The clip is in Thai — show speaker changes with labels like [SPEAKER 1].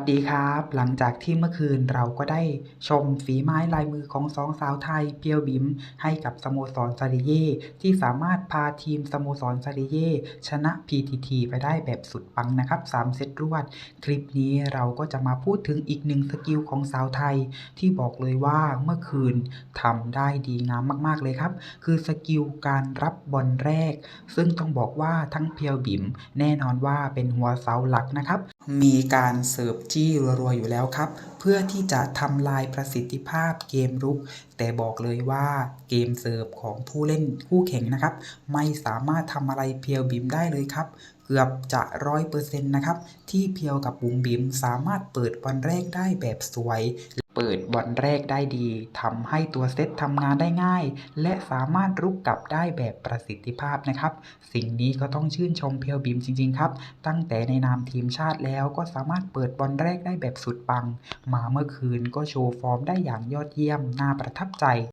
[SPEAKER 1] สวัสดีครับ หลังจากที่เมื่อคืนเราก็ได้ชมฝีไม้ลายมือของสองสาวไทยเปียวบิม ให้กับสโมสรซาริเย่ที่สามารถพาทีมสโมสรซาริเย่ชนะ PTT ไปได้แบบสุดปังนะครับ 3 เซตรวด คลิปนี้เราก็จะมาพูดถึงอีกหนึ่งสกิลของสาวไทย ที่บอกเลยว่าเมื่อคืนทำได้ดีงามมากๆเลยครับ คือสกิลการรับบอลแรก ซึ่งต้องบอกว่าทั้งเพียวบิม แน่นอนว่าเป็นหัวเสาหลักนะครับมีการเสิร์ฟจี้รัวๆอยู่แล้วครับเพื่อที่จะทำลายประสิทธิภาพเกมรุก แต่บอกเลยว่าเกมเสิร์ฟของผู้เล่นคู่แข่งนะครับ ไม่สามารถทำอะไรเพียวบิมได้เลยครับเกือบจะร้อยเปอร์เซ็นต์นะครับ ที่เพียวกับบุ๋มบิมสามารถเปิดบอลแรกได้แบบสวย เปิดบอลแรกได้ดีทำให้ตัวเซตทำงานได้ง่าย และสามารถรุกกลับได้แบบประสิทธิภาพนะครับ สิ่งนี้ก็ต้องชื่นชมเพียวบิมจริง ๆ ครับ ตั้งแต่ในนามทีมชาติแล้วก็สามารถเปิดบอลแรกได้แบบสุดปังมาเมื่อคืนก็โชว์ฟอร์มได้อย่างยอดเยี่ยมน่าประทับใจ